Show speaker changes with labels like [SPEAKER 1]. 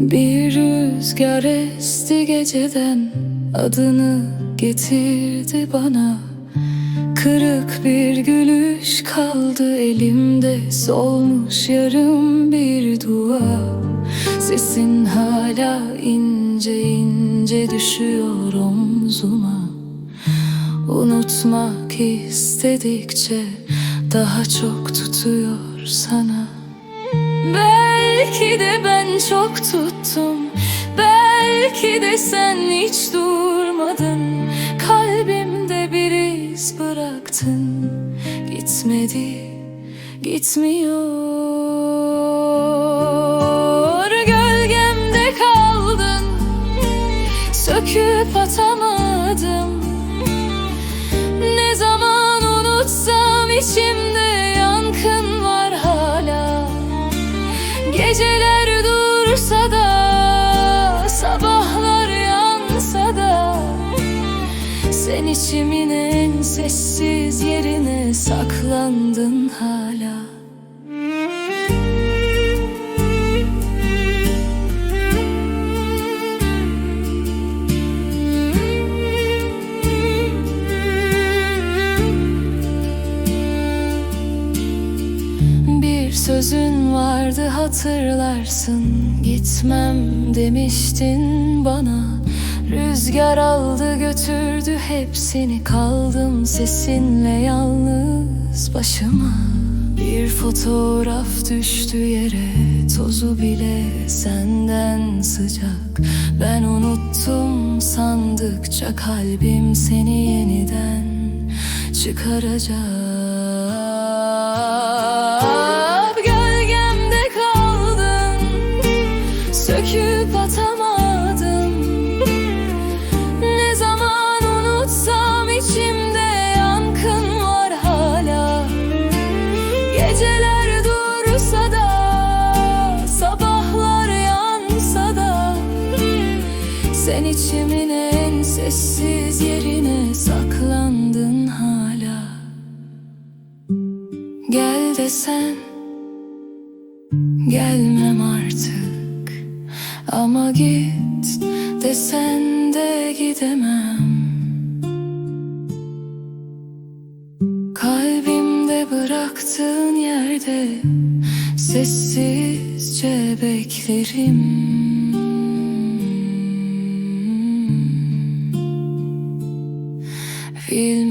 [SPEAKER 1] Bir rüzgar esti geceden Adını getirdi bana. Kırık bir gülüş kaldı elimde Solmuş yarım bir dua. Sesin hala ince ince düşüyor omzuma. Unutmak istedikçe Daha çok tutuyor sana Belki de ben çok tuttum. Belki de sen hiç durmadın. Kalbimde bir iz bıraktın. Gitmedi, gitmiyor. Gölgemde kaldın. Söküp atamadım Geceler dursa da Sabahlar yansa da Sen içimin en sessiz yerine saklandın hala sözün vardı hatırlarsın. Gitmem demiştin bana. Rüzgar aldı götürdü hepsini. Kaldım sesinle yalnız başıma. Bir fotoğraf düştü yere. Tozu bile senden sıcak. Ben unuttum sandıkça Kalbim seni yeniden çıkaracak Söküp atamadım. Ne zaman unutsam içimde yankın var hala. Geceler dursa da Sabahlar yansa da Sen içimin en sessiz yerine saklandın hala. Gel desen Gelmem artık Ama git desen de gidemem. Kalbimde bıraktığın yerde Sessizce beklerim. Bilmeden